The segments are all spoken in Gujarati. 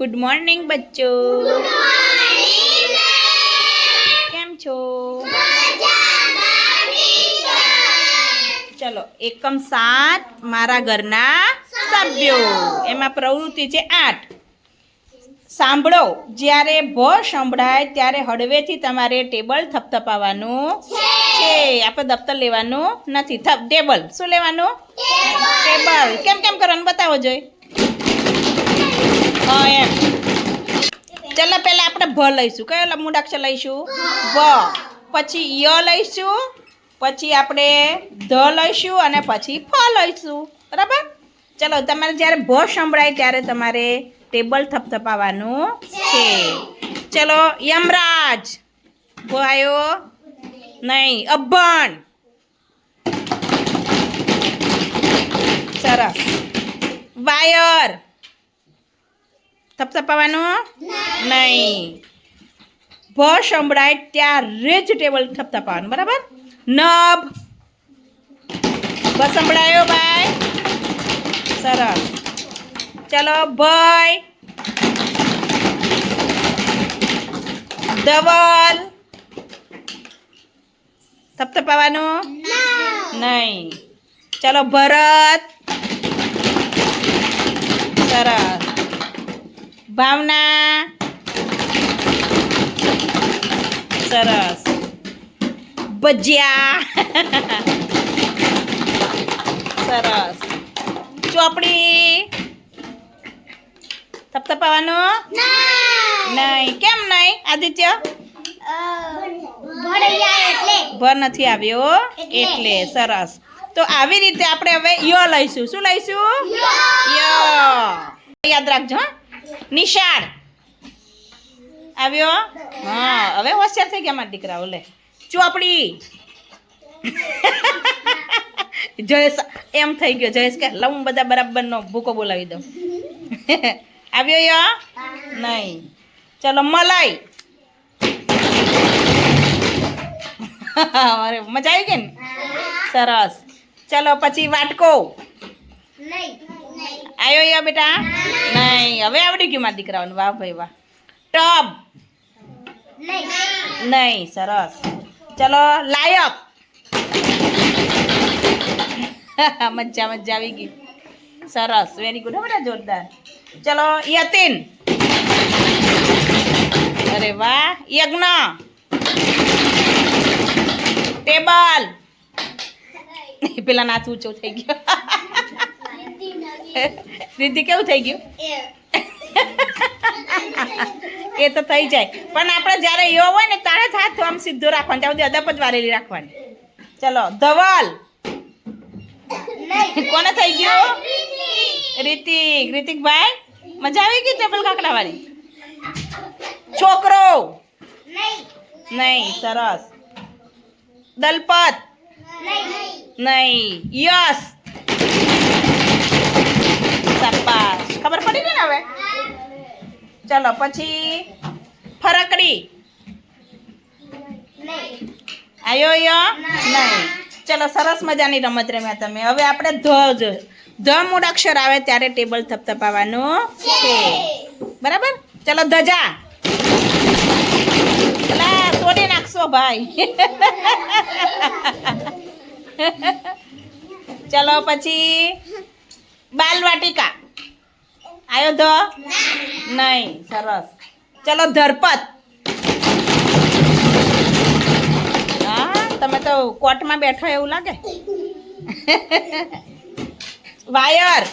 Good morning બચ્ચો. કેમ છો? ચલો એકમ સાત મારા ઘરના સભ્યો. એમાં પ્રવૃત્તિ છે આઠ. સાંભળો જ્યારે ભ સંભળાય ત્યારે હળવેથી તમારે ટેબલ થપથપાવાનું છે. આપણે દફતર લેવાનું નથી. થપ ટેબલ. શું લેવાનું? ટેબલ. કેમ કેમ કરવાનું બતાવો જોઈ. હા, એમ. ચાલો, પહેલાં આપણે ભ લઈશું. કયો મૂળાક્ષર લઈશું? ભ. પછી ય લઈશું, પછી આપણે ધ લઈશું અને પછી ફ લઈશું. બરાબર? ચલો, તમારે જ્યારે ભ સંભળાય ત્યારે તમારે ટેબલ થપથપાવવાનું છે. ચલો, યમરાજ. ભ આવ્યો નહીં, અભણ. સરસ. વાયર. થપથપાવાનું નહીં. ભ સંભળાય ત્યારે જ ટેબલ થપથપાવાનું બરાબર? નભ. ભ સંભળાયો ભાઈ? સરસ. ચલો ભય. ધવલ. થપથપાવાનું નહીં. ચલો ભરત. સરસ. ભાવના. સરસ. ભજીયા. સરસ. ચોપડી. તપતપાવાનું નહીં. કેમ નહીં? આદિત્ય? ભર નથી આવ્યો? એટલે. સરસ. તો આવી રીતે આપણે હવે ય લઈશું. શું લઈશું? ય. યાદ રાખજો હા. નિશાળ. આવ્યો? હા હવે હોશિયાર થઈ ગયા મારા દીકરાઓ લે. ચોપડી જયેશ એમ થઈ ગયો. જયેશ કે લઉં બધા બરાબરનો ભૂકો બોલાવી દઉં. આવ્યો યો? નહીં. ચલો મલાઈ. અરે મજા આવી ગઈ ને? સરસ. ચલો પછી વાટકો. આવ્યો યા બેટા? નહીં. હવે આવડી ગયું મારા દીકરાઓને. વાહ ભાઈ વાહ. ટબ. નહીં, સરસ. ચલો, લાયક. મજા મજા આવી ગઈ. સરસ. વેરી ગુડ બધા જોરદાર. ચલો, યતિન. અરે વાહ, યજ્ઞ. ટેબલ. પેલા નાથ ઊંચો થઈ ગયો. રીતિ કેવું થઈ ગયું? એ. તો થઈ જાય. પણ આપણે જ્યારે એવો હોય ને તારે જ હાથ આમ સીધો રાખવાનો. ત્યાં સુધી અદપ જ વારેલી રાખવાની. ચલો ધવલ. કોને થઈ ગયું? રીતિક. રીતિકભાઈ મજા આવી ગઈ ટેબલ કાકડા વાળી છોકરો. નહીં. સરસ. દલપત. નહીં. યસ શાબાશ ખબર પડી ગઈ ને હવે? ચલો, પછી ફરકડી. આયો યો નહીં. ચલો, સરસ મજાની રમત રમ્યા તમે. હવે આપણે ધ જ. ધ મૂળાક્ષર આવે ત્યારે ટેબલ થપથપાવાનું છે. બરાબર? ચલો, ધજા. તોડી નાખશો, ભાઈ. ચલો, પછી બાલવાટિકા. આયો ધ નહીં, સરસ. ચલો, ધરપત. હા, તમે તો કોર્ટમાં બેઠા એવું લાગે? વાયર.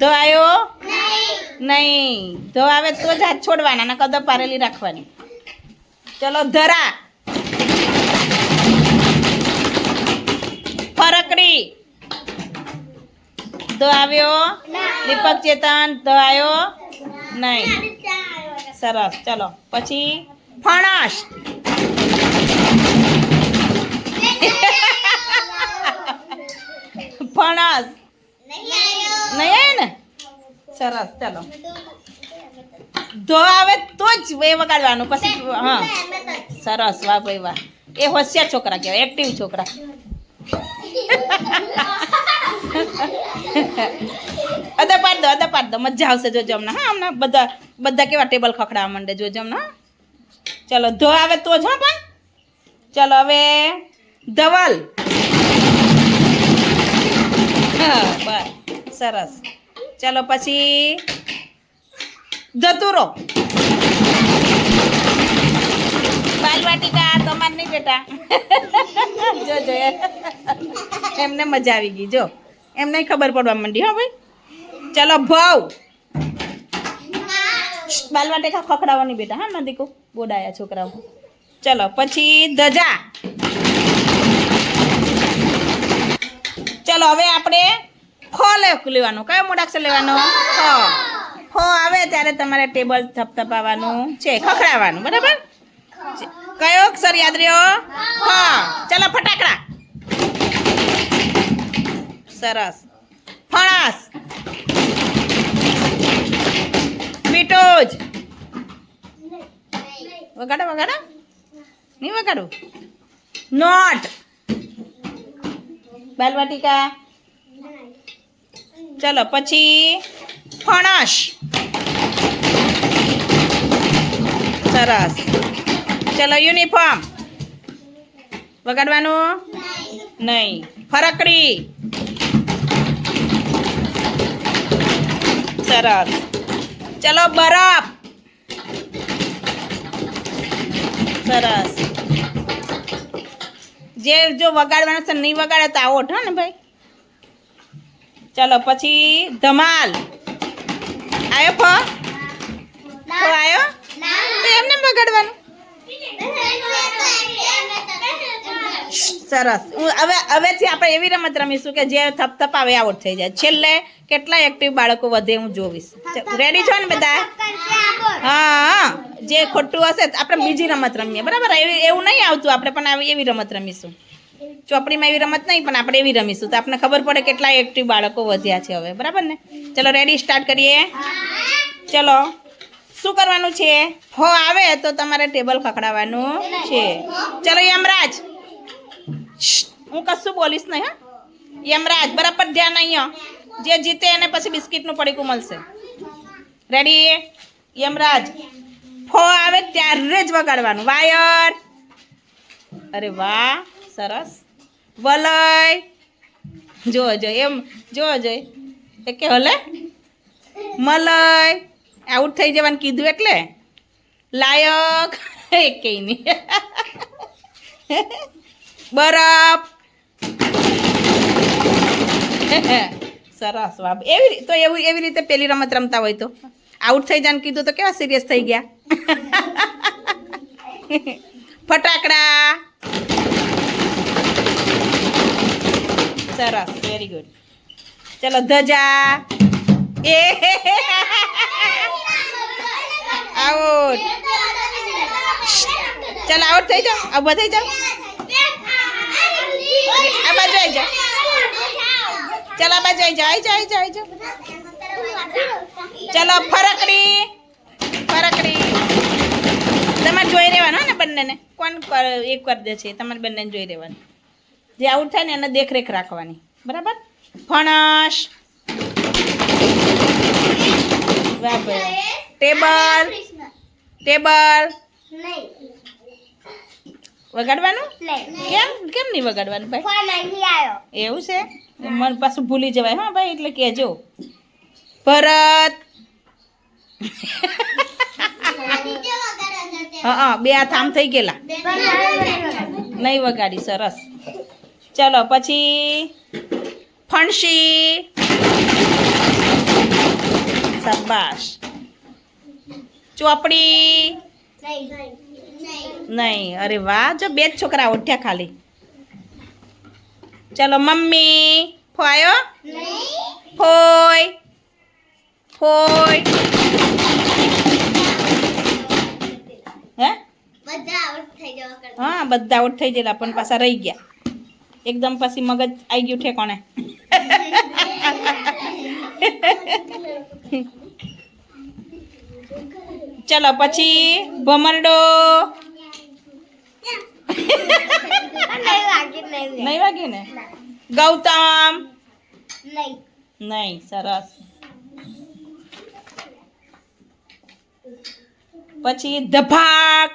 ધો આવ્યો નહીં. ધો આવે તો જ હાથ છોડવાના ના કદમ પારેલી રાખવાની. ચલો, ધરા. ધ આવ્યો દીપક ચેતન ધ આવ્યો નહીં સરસ ચલો પછી ફણસ ફણસ નહીં આવે ને સરસ ચલો ધો આવે તો જ એ વગાડવાનું પછી હા સરસ વાહ ભાઈ વાહ એ હોશિયાર છોકરા કહેવાય એક્ટિવ છોકરા અદા પાડ દો અદા પાડ દો, મજા આવશે જોજો હમણાં. હા, હમણાં બધા બધા કેવા ટેબલ ખખડાવવા માંડે જોજો હમણાં. ચલો, ધો આવે તો જ હા પણ. ચલો, હવે ધવલ. બસ. સરસ. ચલો, પછી ધતુરો. બાલવાટિકા, તમાર નહીં બેટા. જોજો એમને મજા આવી ગઈ, જો. એમને ખબર પડવા માંડી હા ભાઈ. ચલો ભાવ. બાલવાટિકા ખખડાવવાની બેટા હા નદીકો બોડાયા છોકરાઓ. ચલો પછી ધજા. ચલો હવે આપણે ફ લેવાનું. કયો મૂળાક્ષર લેવાનો? ફ ફ આવે ત્યારે તમારે ટેબલ થપથપાવવાનું છે ખખડાવવાનું બરાબર? કયો અક્ષર યાદ રહ્યો? ફ ચલો ફટાકડા. સરસ. ફણસ મીઠોજ. વગાડો વગાડો. નહીં વગાડું. નોટ. બાલવાટિકા. ચલો પછી ફણસ. સરસ. ચલો યુનિફોર્મ. વગાડવાનું? નહીં. ફરકડી. સરસ. ચલો, બરફ. સરસ. જે જો વગાડવાનું છે નહીં વગાડે તો આવો હો ને ભાઈ. ચલો, પછી ધમાલ. આવ્યો ફો? આવ્યો તો એમને વગાડવાનું. સરસ. હવે હવેથી આપણે એવી રમત રમીશું કે જે થપથપાવે આઉટ થઈ જાય. છેલ્લે કેટલા એક્ટિવ બાળકો વધે હું જોઈશ રેડી છો ને બધા? હા હા. જે ખોટું હશે આપણે બીજી રમત રમીએ. બરાબર? એવી એવું નહીં આવતું આપણે પણ આવી એવી રમત રમીશું. ચોપડીમાં એવી રમત નહીં પણ આપણે એવી રમીશું. તો આપણને ખબર પડે કેટલા એક્ટિવ બાળકો વધ્યા છે હવે. બરાબર ને? ચલો રેડી સ્ટાર્ટ કરીએ. ચલો. શું કરવાનું છે? હો આવે તો તમારે ટેબલ ખખડાવવાનું છે. ચલો યમરાજ. હું કશું બોલીશ નહીં, હા. યમરાજ બરાબર ધ્યાન અહીંયા જે જીતે એને પછી બિસ્કિટનું પડીકું મળશે. રેડી યમરાજ ફો આવે ત્યારે જ વગાડવાનું. વાયર. અરે વાહ, સરસ. વલય. જો જો, એમ, જો જો. એ કે હલે મલય. આઉટ થઈ જવાનું કીધું એટલે? લાયક. એ કઈ નહીં. બરફ સરસ બાબ એવી તો એવું એવી રીતે પેલી રમત રમતા હોય તો. આઉટ થઈ જાય કીધું તો કેવા સિરિયસ થઈ ગયા? ફટાકડા. સરસ વેરી ગુડ ચલો ધજા. એ. આઉટ ચલો આઉટ થઈ જાઓ. બધા થઈ જાઓ. આ બાજુ આવી જાઓ ચાલ આ બાજુ આવી જાઓ આવી જાઓ આવી જાઓ આવી જાઓ ચલો ફરકડી ફરકડી. તમારે જોઈ રહેવાનું ને બંનેને. કોણ કર- એ કરી દે છે તમારે બંનેને જોઈ રહેવાનું. જે આઉટ થાય ને એને દેખરેખ રાખવાની. બરાબર? ફણસ. બરાબર ટેબલ. ટેબલ. વગાડવાનું? કેમ? કેમ નહીં વગાડવાનું ભાઈ? એવું છે? મન પાછું ભૂલી જવાય. હા ભાઈ એટલે કહેજો. ભરત. હા હા બે હાથ આમ થઈ ગયેલા. નહીં વગાડી સરસ. ચલો પછી ફણસી શાબાશ. ચોપડી. નહીં, અરે વાહ, જો બે જ છોકરા ઉઠ્યા ખાલી. ચલો, મમ્મી, ફોયો ફોય ફોય. હે? હા, બધા આઉટ થઈ ગયેલા, પણ પાછા રહી ગયા. એકદમ પછી મગજ આવી ગયું ઠેકોણે ચલો, પછી ભમરડો. નહીં વાગ્યું ને? ગૌતમ! નહીં. સરસ. પછી ધભાક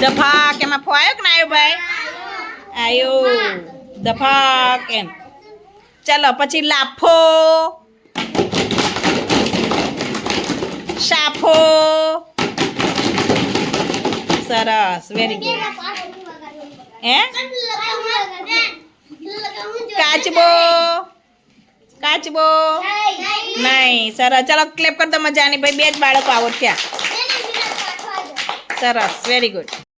ધભાક એમાં ફોયો કે ના આવ્યો ભાઈ? આવ્યો. ધભાક એમ. ચાલો પછી લાફો. સાફો સરસ વેરી ગુડ હે કાચબો કાચબો નહીં સરસ ચાલો ક્લેપ કરતો મજાની. ભાઈ, બે જ બાળકો આવો થયા. સરસ વેરી ગુડ